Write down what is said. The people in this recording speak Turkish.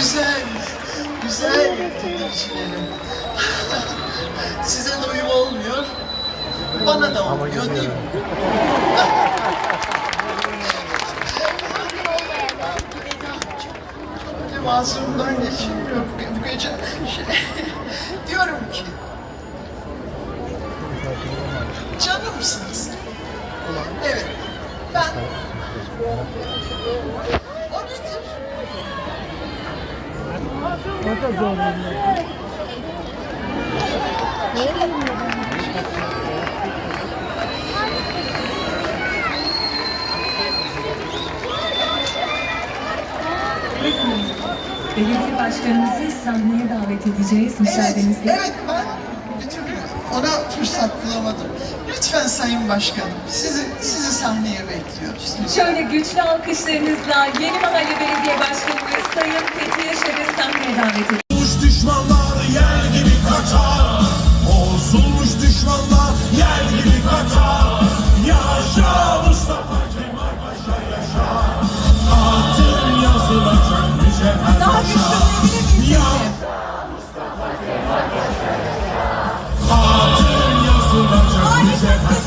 güzel, güzel düşünelim. Size de uyum olmuyor, bana da olmuyor değil mi? Benim ağzımdan geçmiyor bu gece. Diyorum ki, canımsınız. Evet, ben... Belediye başkanımızı sahneye davet edeceğiz müsaadenizle. evet ben bir türlü ona fırsat bulamadım. Lütfen Sayın Başkanım, sizi, sizi sahneye bekliyoruz. Şöyle güçlü alkışlarınızla Yeni Mahalle Belediye Başkanımız Sayın Fethi Yaşar'ı sahneye davet ediyoruz. Bozulmuş düşmanlar yer gibi kaçar. Bozulmuş düşmanlar yer gibi kaçar. Yaşa Mustafa Kemal Paşa yaşa. Adın yazılacak mücevher Daha güçlü olabilir miyiz? Ya Adın yazılacak mücevher